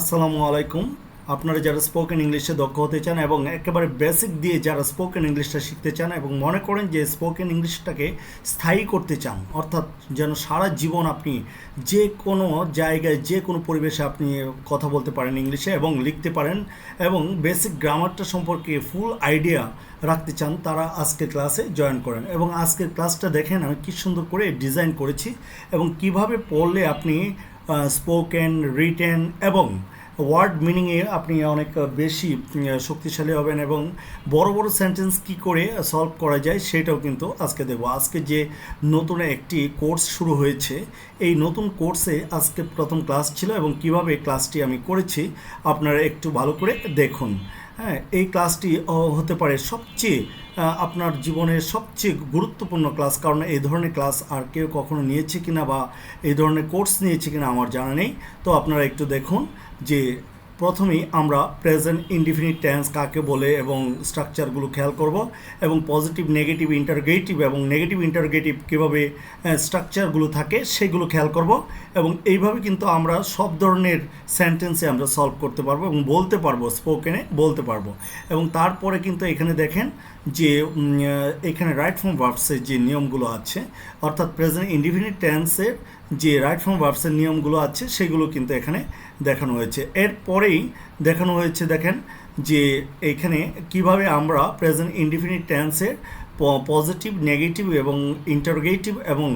আসসালামু আলাইকুম। আপনারা যারা স্পোকেন ইংলিশে দক্ষ হতে চান এবং একেবারে বেসিক দিয়ে যারা স্পোকেন ইংলিশটা শিখতে চান এবং মনে করেন যে স্পোকেন ইংলিশটাকে স্থায়ী করতে চান, অর্থাৎ যেন সারা জীবন আপনি যে কোনো জায়গায়, যে কোনো পরিবেশে আপনি কথা বলতে পারেন ইংলিশে এবং লিখতে পারেন এবং বেসিক গ্রামারটা সম্পর্কে ফুল আইডিয়া রাখতে চান, তারা আজকের ক্লাসে জয়েন করেন। এবং আজকের ক্লাসটা দেখেন আমি কী সুন্দর করে ডিজাইন করেছি এবং কীভাবে পড়লে আপনি স্পোকেন রিটেন এবং ওয়ার্ড মিনিংয়ে আপনি অনেক বেশি শক্তিশালী হবেন এবং বড় বড় সেন্টেন্স কি করে সলভ করা যায় সেটাও কিন্তু আজকে দেবো আজকে যে নতুন একটি কোর্স শুরু হয়েছে, এই নতুন কোর্সে আজকে প্রথম ক্লাস ছিল এবং কীভাবে ক্লাসটি আমি করেছি, আপনারা একটু ভালো করে দেখুন। হ্যাঁ এই ক্লাসটি হতে পারে সবচেয়ে আপনার জীবনের সবচেয়ে গুরুত্বপূর্ণ ক্লাস। কারণ এই ধরনের ক্লাস আর কেউ কখনো নিয়েছে কিনা বা এই ধরনের কোর্স নিয়েছে কিনা আমার জানা নেই। তো আপনারা একটু দেখুন যে প্রথমেই আমরা প্রেজেন্ট ইনডিফিনিট টেন্স কাকে বলে এবং স্ট্রাকচারগুলো খেয়াল করব এবং পজিটিভ নেগেটিভ ইন্টারগেটিভ এবং নেগেটিভ ইন্টারগেটিভ কীভাবে স্ট্রাকচারগুলো থাকে সেগুলো খেয়াল করব এবং এইভাবে কিন্তু আমরা সব ধরনের সেন্টেন্সে আমরা সলভ করতে পারব এবং বলতে পারব স্পোকেনে বলতে পারব। এবং তারপরে কিন্তু এখানে দেখেন যে এখানে রাইট ফর্ম ভার্বসের যে নিয়মগুলো আছে, অর্থাৎ প্রেজেন্ট ইনডিফিনিট টেন্সের যে রাইট ফর্ম ভার্বসের নিয়মগুলো আছে, সেগুলো কিন্তু এখানে দেখানো হয়েছে। এরপরেই দেখানো হয়েছে, দেখেন, যে এখানে কীভাবে আমরা প্রেজেন্ট ইনডিফিনিট টেন্সের পজিটিভ নেগেটিভ এবং ইন্টারগেটিভ এবং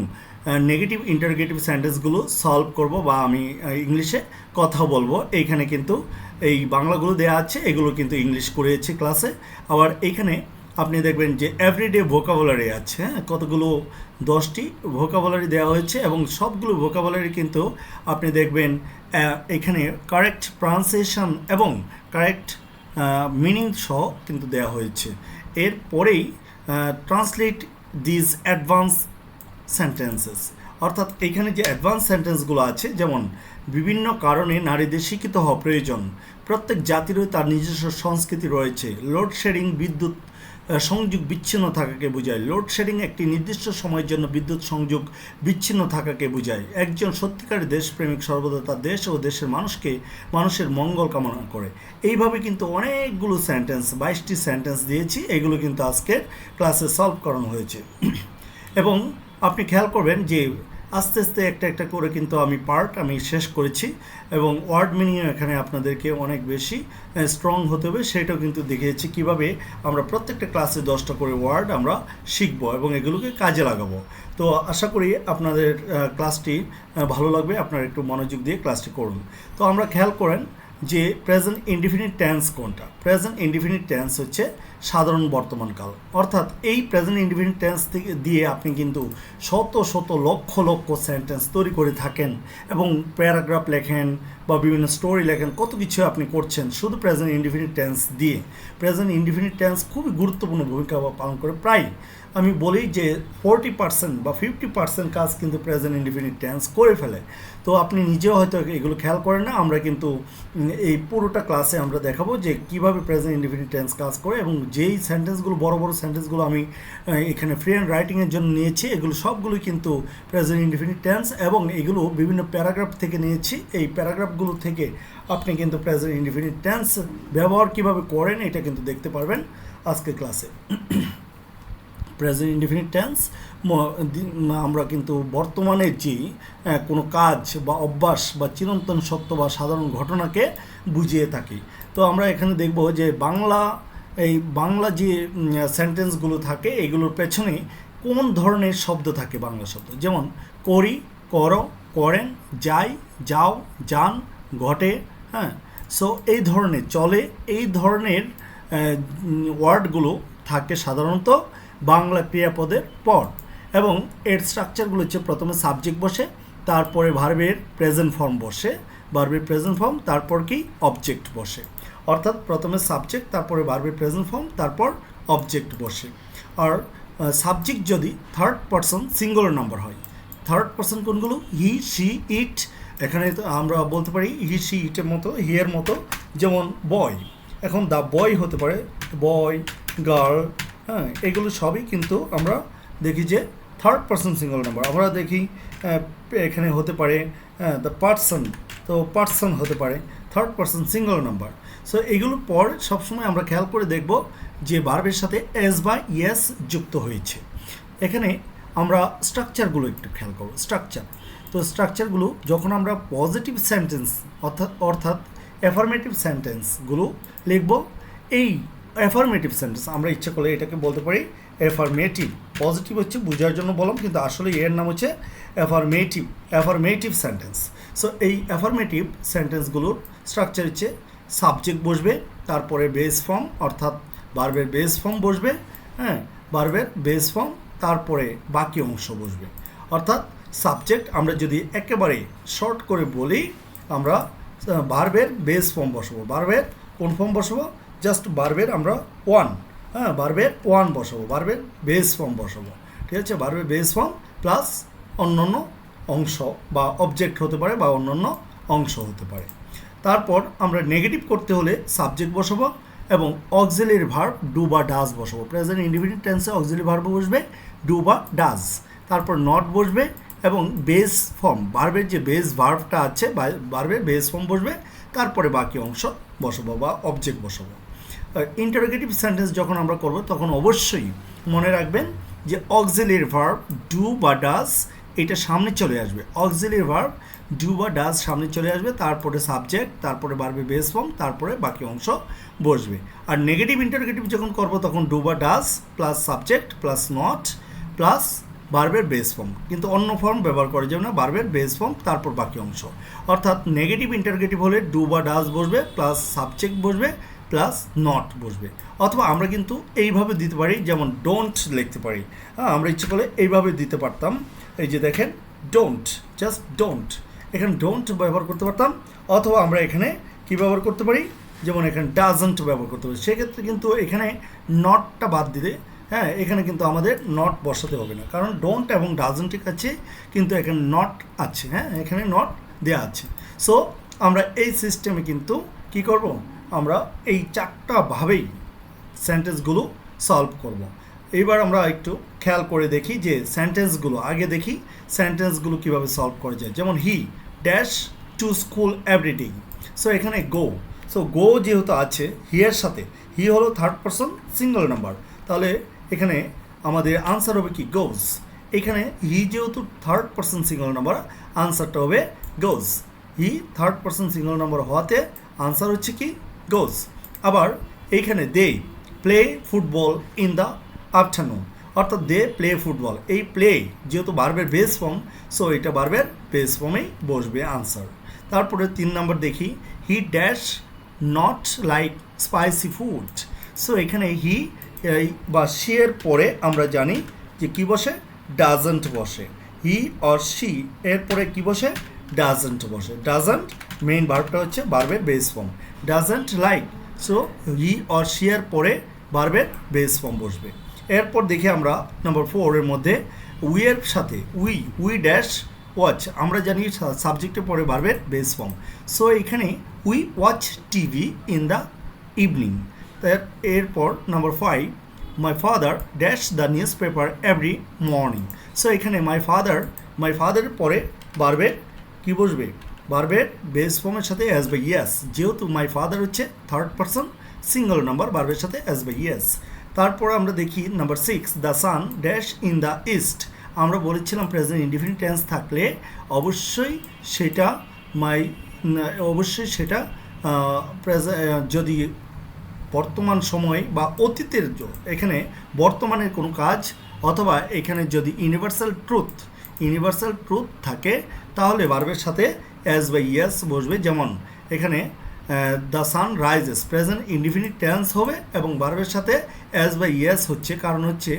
নেগেটিভ ইন্টারগেটিভ সেন্টেন্সগুলো সলভ করব বা আমি ইংলিশে কথা বলব। এইখানে কিন্তু এই বাংলাগুলো দেওয়া আছে, এগুলো কিন্তু ইংলিশ করেছি ক্লাসে আবার এইখানে আপনি দেখবেন যে এভরিডে ভোকাবুলারি আছে হ্যাঁ? কতগুলো, দশটি ভোকাবুলারি দেওয়া হয়েছে এবং সবগুলো ভোকাবুলারি কিন্তু আপনি দেখবেন এখানে কারেক্ট প্রনাউন্সিয়েশন এবং কারেক্ট মিনিং সহ কিন্তু দেওয়া হয়েছে। এরপরেই ট্রান্সলেট দিস অ্যাডভান্স সেন্টেন্সেস অর্থাৎ এখানে যে অ্যাডভান্স সেন্টেন্সগুলো আছে, যেমন, বিভিন্ন কারণে নারীদের শিক্ষিত হওয়া প্রয়োজন। প্রত্যেক জাতিরই তার নিজস্ব সংস্কৃতি রয়েছে। লোডশেডিং বিদ্যুৎ সংযোগ বিচ্ছিন্ন থাকাকে বোঝায়। লোডশেডিং একটি নির্দিষ্ট সময়ের জন্য বিদ্যুৎ সংযোগ বিচ্ছিন্ন থাকাকে বোঝায়। একজন সত্যিকারের দেশপ্রেমিক সর্বদা তার দেশ ও দেশের মানুষকে মানুষের মঙ্গল কামনা করে। এইভাবে কিন্তু অনেকগুলো সেন্টেন্স বাইশটি সেন্টেন্স দিয়েছি, এগুলো কিন্তু আজকের ক্লাসে সলভ করানো হয়েছে। এবং আপনি খেয়াল করবেন যে আস্তে আস্তে একটা একটা করে কিন্তু আমি পার্ট আমি শেষ করেছি এবং ওয়ার্ড মিনিং এখানে আপনাদেরকে অনেক বেশি স্ট্রং হতে হবে, সেটাও কিন্তু দেখিয়েছি কীভাবে আমরা প্রত্যেকটা ক্লাসে দশটা করে ওয়ার্ড আমরা শিখব এবং এগুলোকে কাজে লাগাবো। তো আশা করি আপনাদের ক্লাসটি ভালো লাগবে, আপনারা একটু মনোযোগ দিয়ে ক্লাসটি করুন। তো আমরা খেয়াল করেন যে প্রেজেন্ট ইনডিফিনিট টেন্স কোনটা? প্রেজেন্ট ইনডিফিনিট টেন্স হচ্ছে সাধারণ বর্তমানকাল অর্থাৎ এই প্রেজেন্ট ইনডিফিনিট টেন্স থেকে দিয়ে আপনি কিন্তু শত শত লক্ষ লক্ষ সেন্টেন্স তৈরি করে থাকেন এবং প্যারাগ্রাফ লেখেন বা বিভিন্ন স্টোরি লেখেন, কত কিছু আপনি করছেন শুধু প্রেজেন্ট ইনডিফিনিট টেন্স দিয়ে। প্রেজেন্ট ইনডিফিনিট টেন্স খুবই গুরুত্বপূর্ণ ভূমিকা পালন করে। প্রায় আমি বলি যে ফোরটি পার্সেন্ট বা ফিফটি পার্সেন্ট কাজ কিন্তু প্রেজেন্ট ইনডিফিনিট টেন্স করে ফেলে। তো আপনি নিজেও হয়তো এগুলো খেয়াল করেন না, আমরা কিন্তু এই পুরোটা ক্লাসে আমরা দেখাবো যে কীভাবে প্রেজেন্ট ইনডিফিনিট টেন্স কাজ করে এবং যেই সেন্টেন্সগুলো বড় বড় সেন্টেন্সগুলো আমি এখানে ফ্রি অ্যান্ড রাইটিংয়ের জন্য নিয়েছি, এগুলো সবগুলোই কিন্তু প্রেজেন্ট ইনডিফিনিট টেন্স এবং এগুলো বিভিন্ন প্যারাগ্রাফ থেকে নিয়েছি। এই প্যারাগ্রাফগুলো থেকে আপনি কিন্তু প্রেজেন্ট ইনডিফিনিট টেন্স ব্যবহার কীভাবে করেন, এটা কিন্তু দেখতে পারবেন আজকের ক্লাসে প্রেজেন্ট ইনডিফিনিট টেন্স আমরা কিন্তু বর্তমানে যে কোনো কাজ বা অভ্যাস বা চিরন্তন সত্য বা সাধারণ ঘটনাকে বুঝিয়ে থাকি। তো আমরা এখানে দেখব যে বাংলা, এই বাংলা যে সেন্টেন্সগুলো থাকে, এগুলোর পেছনে কোন ধরনের শব্দ থাকে বাংলা শব্দ? যেমন, করি, করো, করেন, যাই, যাও, যান, ঘটে হ্যাঁ? সো এই ধরনের, চলে, এই ধরনের ওয়ার্ডগুলো থাকে সাধারণত বাংলা ক্রিয়াপদের পর। এবং এর স্ট্রাকচারগুলো হচ্ছে প্রথমে সাবজেক্ট বসে, তারপরে ভার্বের প্রেজেন্ট ফর্ম বসে ভার্বের প্রেজেন্ট ফর্ম তারপর কি? অবজেক্ট বসে। অর্থাৎ প্রথমে সাবজেক্ট তারপরে ভার্বের প্রেজেন্ট ফর্ম তারপর অবজেক্ট বসে। আর সাবজেক্ট যদি থার্ড পারসন সিঙ্গুলার নাম্বার হয় থার্ড পার্সন কোনগুলো? হি সি ইট এখানে তো আমরা বলতে পারি হি সি ইটের মতো হিয়ের মতো, যেমন বয় এখন দ্য বয় হতে পারে বয় গার্ল হ্যাঁ এগুলো সবই কিন্তু আমরা দেখি যে থার্ড পার্সন সিঙ্গল নাম্বার আমরা দেখি এখানে হতে পারে দ্য পার্সন তো পার্সন হতে পারে third person single number so এগুলোর পর সবসময় আমরা খেয়াল করে দেখব যে বার্বের সাথে এস বা ইয়েস যুক্ত হয়েছে। এখানে আমরা স্ট্রাকচারগুলো একটু খেয়াল করব স্ট্রাকচার তো স্ট্রাকচারগুলো যখন আমরা পজিটিভ সেন্টেন্স অর্থাৎ অর্থাৎ অ্যাফার্মেটিভ সেন্টেন্সগুলো লিখব, এই অ্যাফার্মেটিভ সেন্টেন্স আমরা ইচ্ছা করলে এটাকে বলতে পারি অ্যাফার্মেটিভ পজিটিভ হচ্ছে বোঝার জন্য বললাম কিন্তু আসলে এর নাম হচ্ছে অ্যাফার্মেটিভ অ্যাফার্মেটিভ সেন্টেন্স সো এই অ্যাফার্মেটিভ সেন্টেন্সগুলোর স্ট্রাকচার হচ্ছে সাবজেক্ট বসবে, তারপরে বেস ফর্ম অর্থাৎ বার্বের বেস ফর্ম বসবে হ্যাঁ বার্বের বেস ফর্ম তারপরে বাকি অংশ বসবে। অর্থাৎ সাবজেক্ট আমরা যদি একেবারে শর্ট করে বলি, আমরা বার্বের বেস ফর্ম বসাবো। বার্বের কোন ফর্ম বসাবো? জাস্ট বার্বের আমরা ওয়ান হ্যাঁ বার্বের ওয়ান বসাবো বার্বের বেস ফর্ম বসাবো। ঠিক আছে? বার্বের বেস ফর্ম প্লাস অন্যান্য অংশ বা অবজেক্ট হতে পারে বা অন্যান্য অংশ হতে পারে। তারপর আমরা নেগেটিভ করতে হলে সাবজেক্ট বসাবো এবং অক্সিলারি ভার্ব ডু বা ডাজ বসাবো। প্রেজেন্ট ইন্ডিপেন্ডেন্ট টেন্সে অক্সিলারি ভার্ব বসবে ডু বা ডাজ তারপর নট বসবে এবং বেস ফর্ম ভার্বের যে বেস ভার্বটা আছে ভার্বের বেস ফর্ম বসবে, তারপরে বাকি অংশ বসাবো বা অবজেক্ট বসাবো। ইন্টারোগেটিভ সেন্টেন্স যখন আমরা করব, তখন অবশ্যই মনে রাখবেন যে অক্সিলারি ভার্ব ডু বা ডাস এটা সামনে চলে আসবে। অক্সিলারি ভার্ব ডু বা ডাজ সামনে চলে আসবে, তারপরে সাবজেক্ট তারপরে বাড়বে বেস ফর্ম তারপরে বাকি অংশ বসবে। আর নেগেটিভ ইন্টারোগেটিভ যখন করব, তখন ডু বা does plus subject plus not plus বার্বের base form কিন্তু অন্য ফর্ম ব্যবহার করা যাবে না বার্বের বেস ফর্ম তারপর বাকি অংশ। অর্থাৎ নেগেটিভ ইন্টারগেটিভ হলে ডু বা ডাজ বসবে প্লাস সাবজেক্ট বসবে প্লাস নট বসবে। অথবা আমরা কিন্তু এইভাবে দিতে পারি, যেমন ডোন্ট লিখতে পারি। হ্যাঁ আমরা ইচ্ছে করলে এইভাবে দিতে পারতাম। এই যে দেখেন ডোন্ট জাস্ট ডোন্ট এখানে ডোন্ট ব্যবহার করতে পারতাম। অথবা আমরা এখানে কি ব্যবহার করতে পারি? যেমন এখানে ডাজন্ট ব্যবহার করতে পারি। সেক্ষেত্রে কিন্তু এখানে নটটা বাদ দিতে হ্যাঁ এখানে কিন্তু আমাদের নট বসাতে হবে না। কারণ ডোন্ট এবং ডাজন্টের কাছে কিন্তু এখানে নট আছে। হ্যাঁ এখানে নট দেওয়া আছে। সো আমরা এই সিস্টেমে কিন্তু কি করব? আমরা এই চারটা ভাবেই সেন্টেন্সগুলো সলভ করব। এইবার আমরা একটু খেয়াল করে দেখি যে সেন্টেন্সগুলো আগে দেখি সেন্টেন্সগুলো কীভাবে সলভ করা যায়। যেমন he dash to school everyday so এখানে গো সো গো যেহেতু আছে হিয়ের সাথে হি হলো থার্ড পারসন সিঙ্গল নাম্বার তাহলে এখানে আমাদের আনসার হবে কি? গোজ এখানে হি যেহেতু থার্ড পারসন সিঙ্গল নাম্বার আনসারটা হবে goes he third person single number হওয়াতে আনসার হচ্ছে কি? গোজ আবার এইখানে they play football in the afternoon অর্থাৎ দে প্লে ফুটবল এই প্লে যেহেতু বার্বের বেস ফর্ম সো এটা বার্বের বেস ফর্মেই বসবে আনসার তারপরে তিন নম্বর দেখি। He dash not like spicy food so এখানে হি বা এর পরে আমরা জানি যে কি বসে? ডাজেন্ট বসে। হি অর সি এরপরে কি বসে? ডাজেন্ট বসে। ডাজেন্ট মেইন ভার্বটা হচ্ছে বার্বের base form doesn't like so he or এর পরে বার্বের বেস ফর্ম বসবে। এরপর দেখি আমরা নম্বর ফোরের মধ্যে উইয়ের সাথে উই উই ড্যাশ ওয়াচ আমরা জানি সাবজেক্টে পরে বার্বের বেস ফর্ম সো এখানে we watch TV in the evening এরপর number five my father dash the newspaper every morning so এখানে মাই ফাদার মাই ফাদারের পরে বার্বের কী বসবে? বার্বের বেস ফর্মের সাথে অ্যাজ বাই ইয়াস যেহেতু মাই ফাদার হচ্ছে থার্ড পারসন সিঙ্গল নাম্বার বার্বের সাথে অ্যাজ বাই ইয়াস তারপর আমরা দেখি number six the sun dash in the east আমরা বলেছিলাম প্রেজেন্ট ইন্ডিফিনিট টেন্স থাকলে অবশ্যই সেটা মাই অবশ্যই সেটা যদি বর্তমান সময় বা অতীতের এখানে বর্তমানের কোনো কাজ অথবা এখানে যদি ইউনিভার্সাল ট্রুথ ইউনিভার্সাল ট্রুথ থাকে, তাহলে বার্বের সাথে অ্যাজ বাই ইয়াস বসবে যেমন, এখানে the sun rises present indefinite tense হবে এবং বার্বের সাথে অ্যাজ বাই ইয়াস হচ্ছে, কারণ হচ্ছে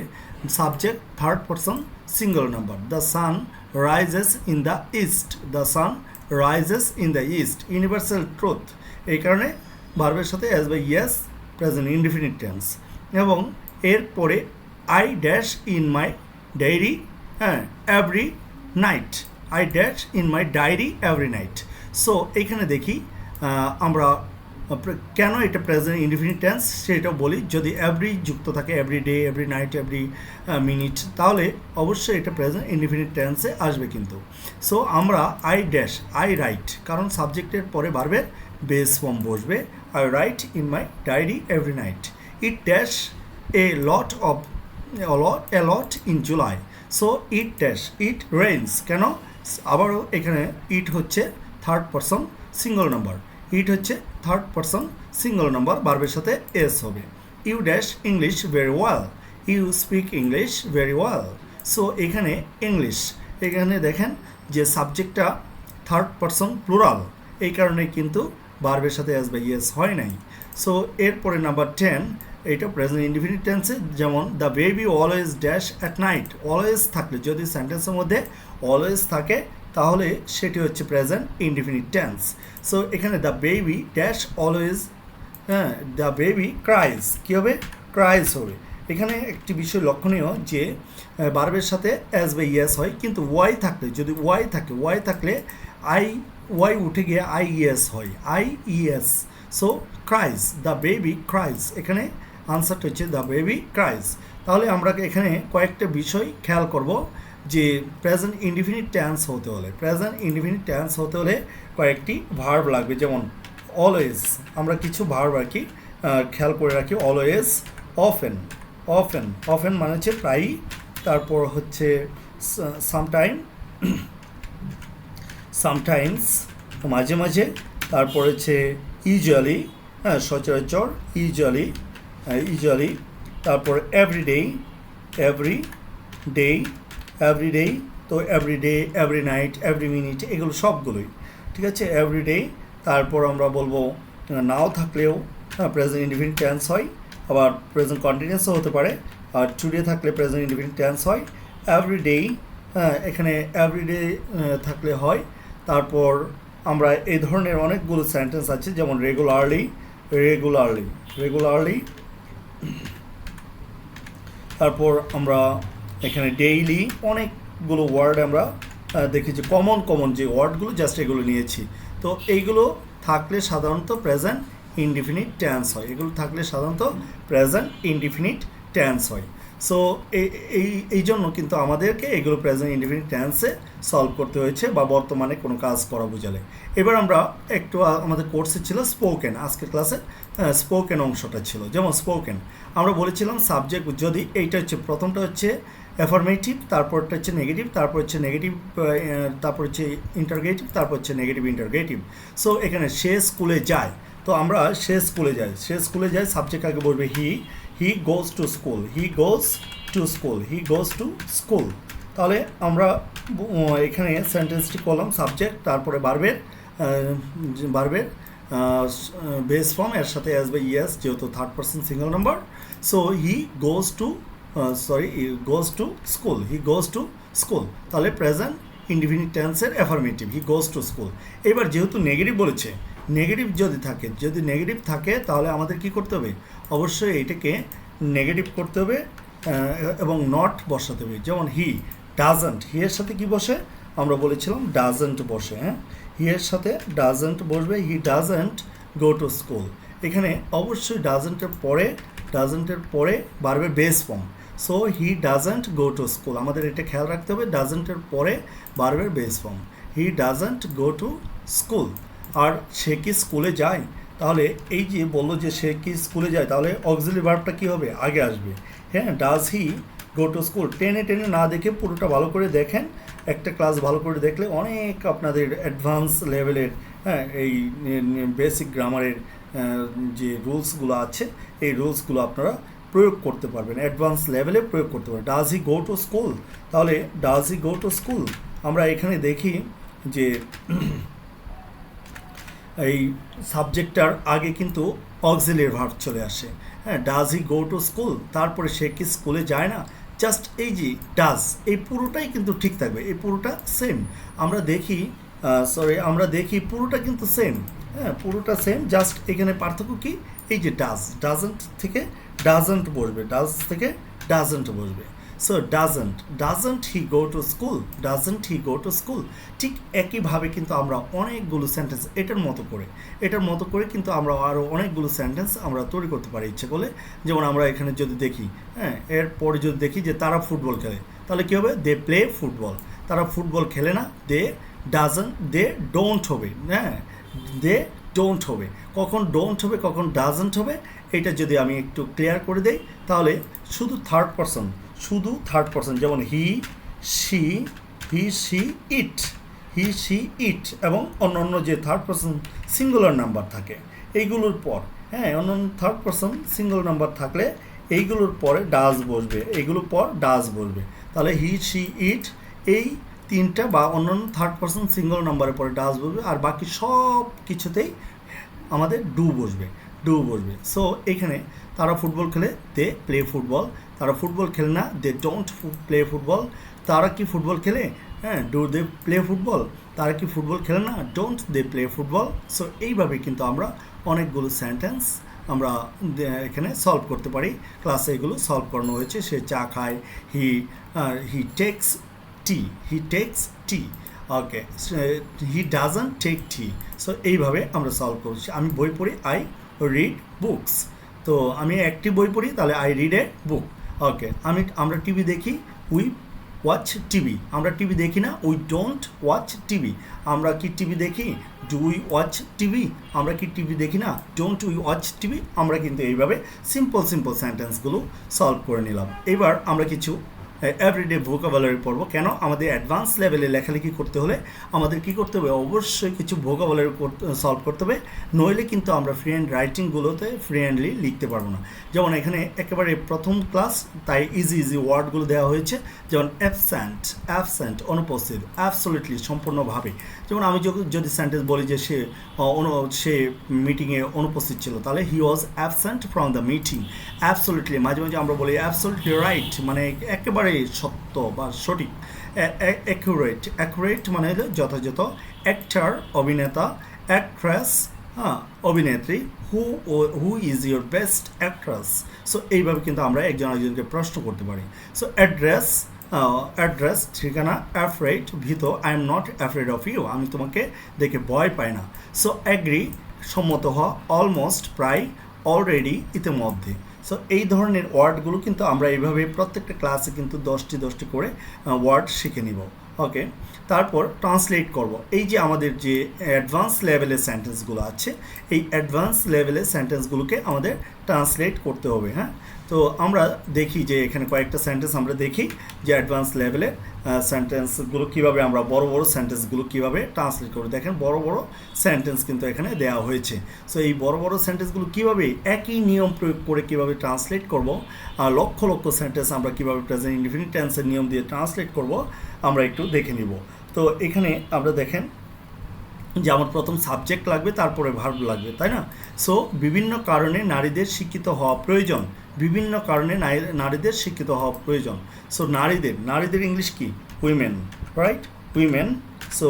subject third person single number the sun rises in the east the sun rises in the east universal truth এই কারণে বার্বের সাথে s by es present indefinite tense এবং এরপরে I dash in my diary হ্যাঁ every night I dash in my diary every night so এখানে দেখি আমরা কেন এটা প্রেজেন্ট ইনডিফিনিট টেন্স সেটাও বলি, যদি এভরি যুক্ত থাকে every day every night every minute তাহলে অবশ্যই এটা প্রেজেন্ট ইনডিফিনিট টেন্সে আসবে কিন্তু। সো আমরা আই ড্যাশ আই রাইট কারণ সাবজেক্টের পরে বারবার বেস ফর্ম বসবে। I write in my diary every night it dash a lot of a lot in July so it dash it rains কেন? আবারও এখানে ইট হচ্ছে third person single number it হচ্ছে থার্ড পারসন সিঙ্গল নাম্বার বার্বের সাথে S হবে। You dash English very well. You speak English very well. So, এখানে English. এখানে দেখেন যে সাবজেক্টটা থার্ড পারসন প্লুরাল এই কারণে কিন্তু বার্বের সাথে এস বাই ইয়েস হয় নাই। সো, এরপরে নাম্বার টেন এটা প্রেজেন্ট ইনডিফিনিট টেন্সে যেমন the baby always dash at night always থাকলে, যদি সেন্টেন্সের মধ্যে অলওয়েজ থাকে, তাহলে সেটি হচ্ছে প্রেজেন্ট ইনডিফিনিট টেন্স সো এখানে দ্য বেবি ড্যাশ অলওয়েজ হ্যাঁ দ্য বেবি ক্রাইজ কী হবে? ক্রাইজ হবে। এখানে একটি বিষয় লক্ষণীয় যে বার্বের সাথে অ্যাজ বাই ইয়েস হয়, কিন্তু ওয়াই থাকলে, যদি ওয়াই থাকে ওয়াই থাকলে আই ওয়াই উঠে গিয়ে আই ইএস হয়। I es so cries the baby cries এখানে আনসারটা হচ্ছে দ্য বেবি ক্রাইজ তাহলে আমরা এখানে কয়েকটা বিষয় খেয়াল করব যে প্রেজেন্ট ইনডিফিনিট টেন্স হতে হলে প্রেজেন্ট ইনডিফিনিট টেন্স হতে হলে কয়েকটি ভার্ব লাগবে। যেমন অলওয়েজ আমরা কিছু ভার্ব আর কি খেয়াল করে রাখি অলওয়েজ অফেন অফেন অফেন মানে হচ্ছে প্রায়ই। তারপর হচ্ছে সামটাইম সামটাইমস মাঝে মাঝে। তারপর হচ্ছে ইউজুয়ালি হ্যাঁ সচরাচর ইউজুয়ালি ইউজুয়ালি তারপর এভরিডে এভরি ডে এভরিডে তো everyday every night every minute এগুলো সবগুলোই, ঠিক আছে? এভরিডে তারপর আমরা বলব নাও থাকলেও প্রেজেন্ট ইন্ডিফিনিট টেন্স হয়, আবার প্রেজেন্ট কন্টিনিউসও হতে পারে, আর টুডে থাকলে প্রেজেন্ট ইন্ডিফিনিট টেন্স হয় এভরিডে হ্যাঁ এখানে এভরিডে থাকলে হয়, তারপর আমরা এই ধরনের অনেকগুলো সেন্টেন্স আছে, যেমন রেগুলারলি রেগুলারলি রেগুলারলি তারপর আমরা এখানে ডেইলি অনেকগুলো ওয়ার্ড আমরা দেখি দেখেছি কমন কমন যে ওয়ার্ডগুলো জাস্ট এগুলো নিয়েছি। তো এইগুলো থাকলে সাধারণত প্রেজেন্ট ইনডিফিনিট টেন্স হয়। এগুলো থাকলে সাধারণত প্রেজেন্ট ইনডিফিনিট টেন্স হয়। সো এই এই জন্য কিন্তু আমাদেরকে এগুলো প্রেজেন্ট ইনডিফিনিট টেন্সে সলভ করতে হয়েছে বা বর্তমানে কোনো কাজ করা বোঝালে। এবার আমরা একটু আমাদের কোর্সে ছিল স্পোকেন আজকের ক্লাসে স্পোকেন অংশটা ছিল। যেমন স্পোকেন আমরা বলেছিলাম সাবজেক্ট যদি এইটা হচ্ছে, প্রথমটা হচ্ছে অ্যাফার্মেটিভ তারপরটা হচ্ছে নেগেটিভ তারপর হচ্ছে নেগেটিভ তারপর হচ্ছে ইন্টারগেটিভ তারপর হচ্ছে নেগেটিভ ইন্টারগেটিভ সো এখানে সে স্কুলে যায় তো আমরা সে স্কুলে যাই। সে স্কুলে যাই সাবজেক্ট আগে বলবে he he goes to school he goes to school he goes to school তাহলে আমরা এখানে সেন্টেন্সটি করলাম সাবজেক্ট তারপরে বারবের বারবের বেস ফর্ম এর সাথে বাই ইয়েস যেহেতু third person single number so he goes to sorry goes to school he goes to school তাহলে প্রেজেন্ট ইনডিফিনিট টেন্সের affirmative he goes to school এবার যেহেতু নেগেটিভ বলেছে নেগেটিভ যদি থাকে, যদি নেগেটিভ থাকে, তাহলে আমাদের কি করতে হবে? অবশ্যই এটাকে নেগেটিভ করতে হবে এবং নট বসাতে হবে। যেমন হি ডাজেন্ট হি এর সাথে কি বসে? আমরা বলেছিলাম ডাজেন্ট বসে হ্যাঁ? হি এর সাথে ডাজেন্ট বসবে he doesn't go to school এখানে অবশ্যই ডাজেন্টের পরে ডাজেন্টের পরে বাড়বে base form so he doesn't go to school আমাদের এটা খেয়াল রাখতে হবে ডাজেন্টের পরে বাড়বে base form he doesn't go to school আর সে কি স্কুলে যায়? তাহলে এই যে বলল যে সে কি স্কুলে যায়, তাহলে অক্সিলি ভার্বটা কী হবে? আগে আসবে। হ্যাঁ does he go to school টেনে টেনে না দেখে পুরোটা ভালো করে দেখেন। একটা ক্লাস ভালো করে দেখলে অনেক আপনাদের অ্যাডভান্স লেভেলের হ্যাঁ এই বেসিক গ্রামারের যে রুলসগুলো আছে, এই রুলসগুলো আপনারা প্রয়োগ করতে পারবেন। অ্যাডভান্স লেভেলে প্রয়োগ করতে পারবেন। Does he go to school তাহলে does he go to school আমরা এখানে দেখি যে এই সাবজেক্টটার আগে কিন্তু অক্সিলিয়ারি ভার্ব চলে আসে। হ্যাঁ does he go to school তারপরে সে কি স্কুলে যায় না? জাস্ট এই যে ডাজ এই পুরোটাই কিন্তু ঠিক থাকবে। এই পুরোটা সেম আমরা দেখি সরি আমরা দেখি পুরোটা কিন্তু সেম হ্যাঁ পুরোটা সেম জাস্ট এখানে পার্থক্য কি? এই যে ডাজ ডাজেন্ট থেকে ডাজেন্ট বসবে ডাজ থেকে ডাজেন্ট বসবে। So doesn't doesn't he go to school doesn't he go to school ঠিক একইভাবে কিন্তু আমরা অনেকগুলো সেন্টেন্স এটার মতো করে, এটার মতো করে কিন্তু আমরা আরও অনেকগুলো সেন্টেন্স আমরা তৈরি করতে পারি ইচ্ছে করলে। যেমন আমরা এখানে যদি দেখি হ্যাঁ এরপরে যদি দেখি যে তারা ফুটবল খেলে, তাহলে কী হবে? দে প্লে ফুটবল তারা ফুটবল খেলে না দে ডাজন দে ডোন্ট হবে। হ্যাঁ দে ডোন্ট হবে। কখন ডোন্ট হবে, কখন ডাজন্ট হবে, এটা যদি আমি একটু ক্লিয়ার করে দেই, তাহলে শুধু থার্ড পারসন শুধু থার্ড পারসন যেমন he she he she it he she it এবং অন্যান্য যে থার্ড পারসন সিঙ্গুলার নাম্বার থাকে, এইগুলোর পর হ্যাঁ অন্যান্য থার্ড পারসন সিঙ্গল নাম্বার থাকলে এইগুলোর পরে ডাজ বসবে, এইগুলোর পর ডাজ বসবে। তাহলে হি সি ইট এই তিনটা বা অন্যান্য থার্ড পারসন সিঙ্গল নাম্বারের পরে ডাজ বসবে আর বাকি সব কিছুতেই আমাদের ডু বসবে ডু বসবে। সো এখানে তারা ফুটবল খেলে দে প্লে ফুটবল তারা ফুটবল খেলে না দে ডোন্ট প্লে ফুটবল তারা কি ফুটবল খেলে? হ্যাঁ ডু দে প্লে ফুটবল তারা কি ফুটবল খেলে না? Don't they play football so এইভাবে কিন্তু আমরা অনেকগুলো সেন্টেন্স আমরা এখানে সলভ করতে পারি। ক্লাসে এগুলো সলভ করানো হয়েছে। সে চা খায় he he takes tea he takes tea okay he doesn't take tea so এইভাবে আমরা সলভ করছি। আমি বই পড়ি আই রিড বুকস তো আমি একটি বই পড়ি, তাহলে আই রিড এ বুক ওকে আমি, আমরা টিভি দেখি উই ওয়াচ টিভি আমরা টিভি দেখি না উই ডোন্ট ওয়াচ টিভি আমরা কি টিভি দেখি? ডু উই ওয়াচ টিভি আমরা কি টিভি দেখি না? ডোন্ট উই ওয়াচ টিভি আমরা কিন্তু এইভাবে সিম্পল সিম্পল সেন্টেন্সগুলো সলভ করে নিলাম। এবার আমরা কিছু এভরিডে ভোকাবুলারি পড়ব। কেন? আমাদের অ্যাডভান্স লেভেলে লেখালেখি করতে হলে আমাদের কি করতে হবে? অবশ্যই কিছু ভোকাবুলারি সলভ করতে হবে। নইলে কিন্তু আমরা ফ্রি হ্যান্ড রাইটিংগুলোতে ফ্রিহ্যান্ডলি লিখতে পারব না। যেমন এখানে একেবারে প্রথম ক্লাস তাই ইজি ইজি ওয়ার্ডগুলো দেওয়া হয়েছে। যেমন অ্যাবসেন্ট অ্যাবসেন্ট অনুপস্থিত অ্যাবসোলিটলি সম্পূর্ণভাবে। যেমন আমি যদি সেন্টেন্স বলি যে সে সে মিটিংয়ে অনুপস্থিত ছিল, তাহলে he was absent from the meeting absolutely মাঝে মাঝে আমরা বলি অ্যাবসোলিটলি রাইট মানে একেবারে সত্য বা সঠিক। অ্যাকুরেট অ্যাকুরেট মানে হলো যথাযথ অ্যাক্টার অভিনেতা অ্যাক্ট্রেস হ্যাঁ অভিনেত্রী who O who is your best actress so এইভাবে কিন্তু আমরা একজন একজনকে প্রশ্ন করতে পারি। সো অ্যাড্রেস অ্যাড্রেস ঠিকানা অ্যাফ্রেড ভীত I am not afraid of you আমি তোমাকে দেখে ভয় পাই না। সো অ্যাগ্রি সম্মত হওয়া অলমোস্ট প্রায় অলরেডি ইতিমধ্যে। সো এই ধরনের ওয়ার্ডগুলো কিন্তু আমরা এইভাবে প্রত্যেকটা ক্লাসে কিন্তু দশটি দশটি করে ওয়ার্ড শিখে নিব। ওকে তারপর ট্রান্সলেট করব। এই যে আমাদের যে অ্যাডভান্স লেভেলের সেন্টেন্সগুলো আছে, এই অ্যাডভান্স লেভেলের সেন্টেন্সগুলোকে আমাদের ট্রান্সলেট করতে হবে হ্যাঁ? তো আমরা দেখি যে এখানে কয়েকটা সেন্টেন্স আমরা দেখি যে অ্যাডভান্স লেভেলে সেন্টেন্সগুলো কীভাবে আমরা বড় বড় সেন্টেন্সগুলো কীভাবে ট্রান্সলেট করব। দেখেন বড় বড় সেন্টেন্স কিন্তু এখানে দেওয়া হয়েছে। সো এই বড় বড় সেন্টেন্সগুলো কীভাবে একই নিয়ম প্রয়োগ করে কীভাবে ট্রান্সলেট করব, আর লক্ষ লক্ষ সেন্টেন্স আমরা কীভাবে প্রেজেন্ট ইনডিফিনিট টেন্সের নিয়ম দিয়ে ট্রান্সলেট করব, আমরা একটু দেখে নিব। তো এখানে আমরা দেখেন যে আমার প্রথম সাবজেক্ট লাগবে, তারপরে ভার্ব লাগবে, তাই না? সো বিভিন্ন কারণে নারীদের শিক্ষিত হওয়া প্রয়োজন। বিভিন্ন কারণে নারী- নারীদের শিক্ষিত হওয়া প্রয়োজন। সো নারীদের নারীদের ইংলিশ কি? Women right women so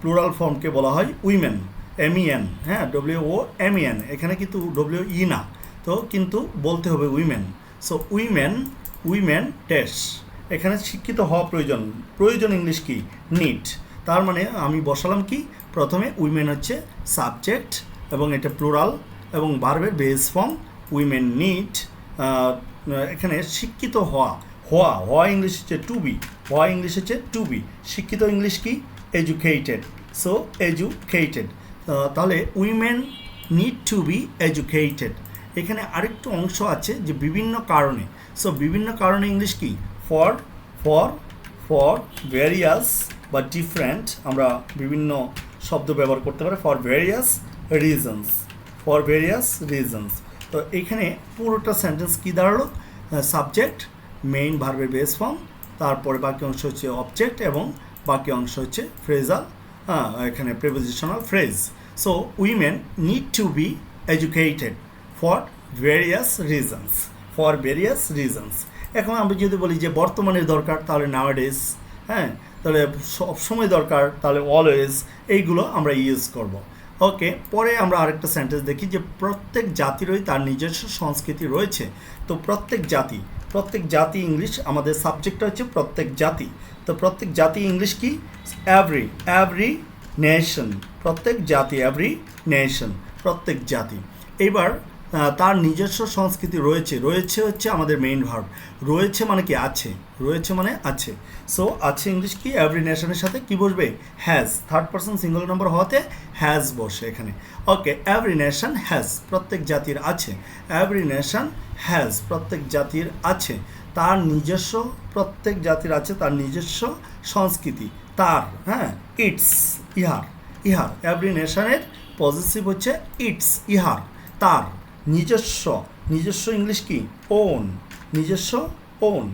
plural ফর্মকে বলা হয় উইমেন এমইএন হ্যাঁ ডব্লিউ ও এমইএন এখানে কিন্তু ডব্লিউ ই না। তো কিন্তু বলতে হবে women so women women dash এখানে শিক্ষিত হওয়া প্রয়োজন। প্রয়োজন ইংলিশ কি? নিট তার মানে আমি বসালাম কি? প্রথমে উইমেন হচ্ছে সাবজেক্ট এবং এটা প্লুরাল এবং ভার্বের বেস ফর্ম উইমেন নিড এখানে শিক্ষিত হওয়া হওয়া হওয়া ইংলিশ হচ্ছে টু বি হওয়া ইংলিশ হচ্ছে টু বি শিক্ষিত ইংলিশ কি? এডুকেটেড সো এডুকেটেড তাহলে women need to be educated এখানে আরেকটু অংশ আছে যে বিভিন্ন কারণে সো বিভিন্ন কারণে ইংলিশ কি? ফর ফর ফর ভেরিয়াস বা ডিফারেন্ট আমরা বিভিন্ন শব্দ ব্যবহার করতে পারি for various reasons for various reasons তো এখানে পুরোটা সেন্টেন্স কী দাঁড়াল? সাবজেক্ট মেইন ভার্বের বেস ফর্ম তারপরে বাকি অংশ হচ্ছে অবজেক্ট এবং বাকি অংশ হচ্ছে ফ্রেজাল হ্যাঁ এখানে prepositional phrase so women need to be educated for various reasons for various reasons এখন আমরা যদি বলি যে বর্তমানে দরকার, তাহলে নাওয়াডেজ হ্যাঁ তাহলে সবসময় দরকার, তাহলে অলওয়েজ এইগুলো আমরা ইউজ করব। ওকে পরে আমরা আরেকটা সেন্টেন্স দেখি যে প্রত্যেক জাতিরই তার নিজস্ব সংস্কৃতি রয়েছে। তো প্রত্যেক জাতি প্রত্যেক জাতি ইংলিশ আমাদের সাবজেক্টটা হচ্ছে প্রত্যেক জাতি। তো প্রত্যেক জাতি ইংলিশ কি? অ্যাভরি অ্যাভরি নেশন প্রত্যেক জাতি অ্যাভরি নেশন প্রত্যেক জাতি। এইবার আহ, তার নিজস্ব সংস্কৃতি রয়েছে। রয়েছে হচ্ছে আমাদের মেইন ভার্ব রয়েছে মানে কি? আছে। রয়েছে মানে আছে। সো আছে ইংলিশ কি? এভরি নেশনের সাথে কি বসবে? Has third person single number হওয়াতে হ্যাজ বসে এখানে। ওকে এভরি নেশন হ্যাজ প্রত্যেক জাতির আছে। এভরি নেশন হ্যাজ প্রত্যেক জাতির আছে। তার নিজস্ব, প্রত্যেক জাতির আছে, তার নিজস্ব সংস্কৃতি। তার হ্যাঁ? ইটস ইহার। ইহার। এভরি নেশনের পজিটিভ হচ্ছে ইটস ইহার। তার। নিজস্ব নিজস্ব ইংলিশ কি? ওন নিজস্ব own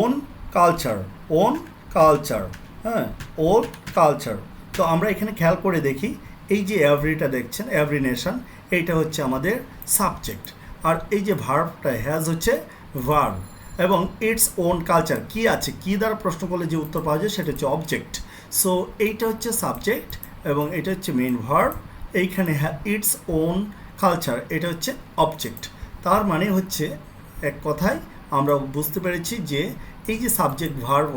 own culture own culture হ্যাঁ ওন কালচার তো আমরা এখানে খেয়াল করে দেখি, এই যে এভরিটা দেখছেন অ্যাভরি নেশন এইটা হচ্ছে আমাদের সাবজেক্ট আর এই যে ভার্বটা হ্যাজ হচ্ছে ভার্ব এবং ইটস ওন কালচার কি আছে? কি দ্বারা প্রশ্ন করলে যে উত্তর পাওয়া যায়, সেটা হচ্ছে অবজেক্ট সো এইটা হচ্ছে সাবজেক্ট এবং এটা হচ্ছে মেন ভার্ব এইখানে ইটস ওন কালচার এটা হচ্ছে অবজেক্ট তার মানে হচ্ছে এক কথায় আমরা বুঝতে পেরেছি যে এই যে সাবজেক্ট ভার্ব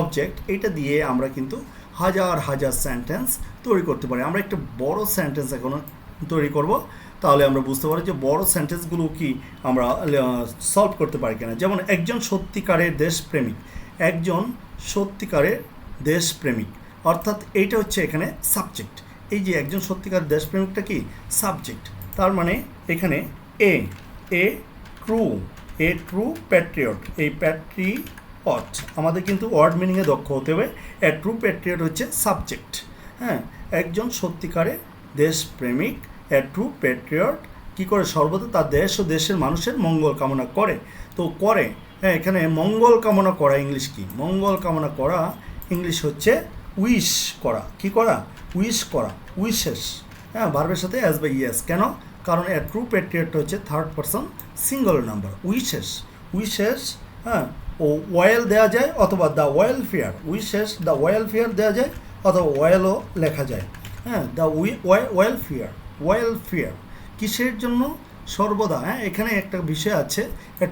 অবজেক্ট এটা দিয়ে আমরা কিন্তু হাজার হাজার সেন্টেন্স তৈরি করতে পারি। আমরা একটা বড় সেন্টেন্স এখন তৈরি করব, তাহলে আমরা বুঝতে পারি যে বড় সেন্টেন্সগুলো কি আমরা সলভ করতে পারি কিনা। যেমন একজন সত্যিকারের দেশপ্রেমিক, একজন সত্যিকারের দেশপ্রেমিক, অর্থাৎ এইটা হচ্ছে এখানে সাবজেক্ট এই যে একজন সত্যিকার দেশপ্রেমিকটা কি? সাবজেক্ট তার মানে এখানে a a true a true patriot এই প্যাট্রিয়ট আমাদের কিন্তু ওয়ার্ড মিনিংয়ে দক্ষ হতে হবে। এ ট্রু প্যাট্রিয়ট হচ্ছে সাবজেক্ট হ্যাঁ একজন সত্যিকারে দেশপ্রেমিক এ ট্রু প্যাট্রিয়ট কী করে সর্বদা? তার দেশ ও দেশের মানুষের মঙ্গল কামনা করে। তো করে হ্যাঁ এখানে মঙ্গল কামনা করা ইংলিশ কি? মঙ্গল কামনা করা ইংলিশ হচ্ছে উইশ করা। কি করা? উইশ করা উইশেস হ্যাঁ ভার্বের সাথে অ্যাজ বাই ইয়েস কেন? কারণ এ ট্রু প্যাট্রিয়ট হচ্ছে third person single number wishes wishes হ্যাঁ ও ওয়েল দেওয়া যায় অথবা the welfare wishes the welfare দেওয়া যায় অথবা ওয়েলও লেখা যায়। হ্যাঁ দ্য উই ওয়েলফেয়ার ওয়েলফেয়ার কিসের জন্য? সর্বদা হ্যাঁ এখানে একটা বিষয় আছে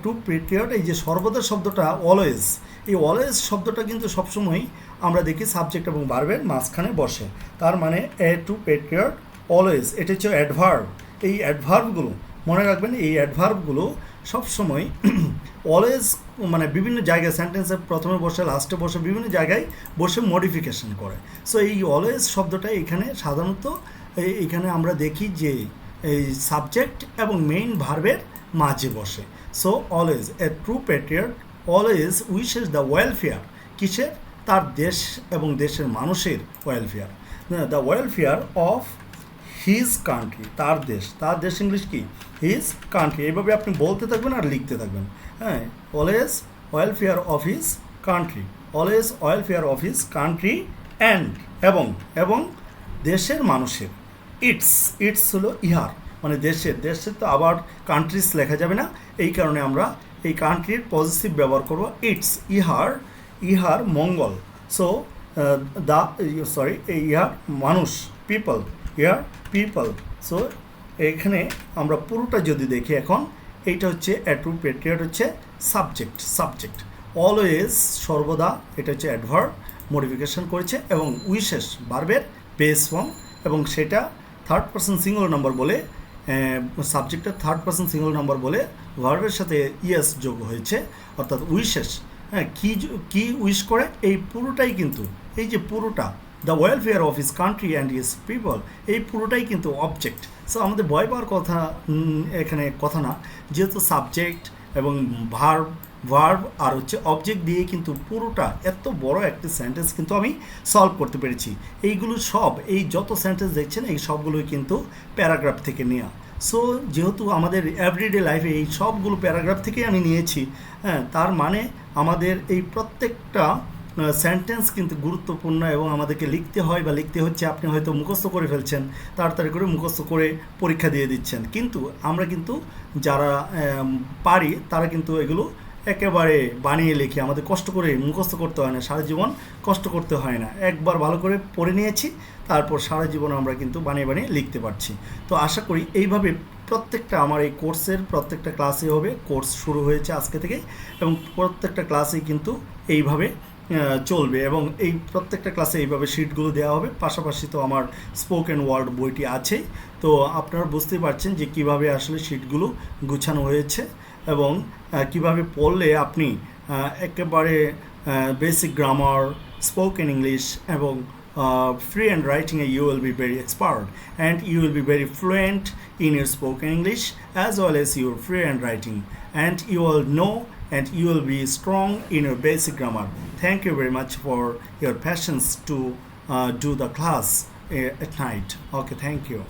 টু পেট্রিয়ট এই যে সর্বদা শব্দটা অলওয়েজ এই অলওয়েজ শব্দটা কিন্তু সবসময়ই আমরা দেখি সাবজেক্ট এবং বার্বের মাঝখানে বসে। তার মানে এ টু পেট্রিয়ট অলওয়েজ এটা হচ্ছে অ্যাডভার্ব এই অ্যাডভার্বগুলো মনে রাখবেন, এই অ্যাডভার্বগুলো সবসময় অলওয়েজ মানে বিভিন্ন জায়গায় সেন্টেন্সের প্রথমে বসে লাস্টে বসে, বিভিন্ন জায়গায় বসে মডিফিকেশন করে। সো এই অলওয়েজ শব্দটা এখানে সাধারণত এখানে আমরা দেখি যে, এই সাবজেক্ট এবং মেইন ভার্বের মাঝে বসে। So always a true patriot always wishes the welfare কিসের? তার দেশ এবং দেশের মানুষের welfare the welfare of his country তার দেশ তার দেশ ইংলিশ কি? হিজ কান্ট্রি এইভাবে আপনি বলতে থাকবেন আর লিখতে থাকবেন। হ্যাঁ always welfare of his country always welfare of his country and এবং এবং দেশের মানুষের ইটস ইটস হলো ইহার মানে দেশের দেশের তো আবার কান্ট্রিজ লেখা যাবে না, এই কারণে আমরা এই কান্ট্রির পজিটিভ ব্যবহার করব ইটস ইহার ইহার মঙ্গল সো দা সরি ইহার মানুষ পিপল ইয়ার পিপল সো এখানে আমরা পুরোটা যদি দেখি এখন, এইটা হচ্ছে অ্যাট্রু হচ্ছে সাবজেক্ট সাবজেক্ট অলওয়েজ সর্বদা এটা হচ্ছে অ্যাডভার্ব মডিফিকেশন করেছে এবং উইশেস বার্বের বেস ফর্ম এবং সেটা থার্ড পার্সন সিঙ্গল নাম্বার বলে সাবজেক্টের থার্ড পার্সন সিঙ্গল নাম্বার বলে ভার্বের সাথে ইয়েস যোগ হয়েছে, অর্থাৎ উইশেস হ্যাঁ কী কী উইশ করে, এই পুরোটাই কিন্তু, এই যে পুরোটা the welfare of his country and his people এই পুরোটাই কিন্তু অবজেক্ট সো আমাদের ভয় পাওয়ার কথা এখানে কথা না। যেহেতু সাবজেক্ট এবং ভার্ব ভার্ব আর হচ্ছে অবজেক্ট দিয়ে কিন্তু পুরোটা এত বড় একটি সেন্টেন্স কিন্তু আমি সলভ করতে পেরেছি। এইগুলো সব, এই যত সেন্টেন্স দেখছেন, এই সবগুলোই কিন্তু প্যারাগ্রাফ থেকে নেওয়া সো যেহেতু আমাদের এভরিডে লাইফে এই সবগুলো প্যারাগ্রাফ থেকেই আমি নিয়েছি হ্যাঁ তার মানে আমাদের এই প্রত্যেকটা সেন্টেন্স কিন্তু গুরুত্বপূর্ণ এবং আমাদেরকে লিখতে হয় বা লিখতে হচ্ছে, আপনি হয়তো মুখস্থ করে ফেলছেন তাড়াতাড়ি করে মুখস্থ করে পরীক্ষা দিয়ে দিচ্ছেন। কিন্তু আমরা কিন্তু যারা পারি, তারা কিন্তু এগুলো একেবারে বানিয়ে লিখি আমাদের কষ্ট করে মুখস্থ করতে হয় না, সারা জীবন কষ্ট করতে হয় না। একবার ভালো করে পড়ে নিয়েছি, তারপর সারা জীবন আমরা কিন্তু বানিয়ে বানিয়ে লিখতে পারছি। তো আশা করি এইভাবে প্রত্যেকটা আমার এই কোর্সের প্রত্যেকটা ক্লাসে হবে কোর্স শুরু হয়েছে আজকে থেকে, এবং প্রত্যেকটা ক্লাসেই কিন্তু এইভাবে চলবে এবং এই প্রত্যেকটা ক্লাসে এইভাবে শিটগুলো দেওয়া হবে পাশাপাশি তো আমার স্পোকেন ওয়ার্ড বইটি আছে তো আপনারা বুঝতে পারছেন যে কীভাবে আসলে শিটগুলো গুছানো হয়েছে এবং কীভাবে পড়লে আপনি একেবারে বেসিক গ্রামার স্পোকেন ইংলিশ এবং free and writing you will be very expert and you will be very fluent in your spoken english as well as your free and writing and you will know and you will be strong in your basic grammar. Thank you very much for your patience to uh, do the class uh, at night. Okay thank you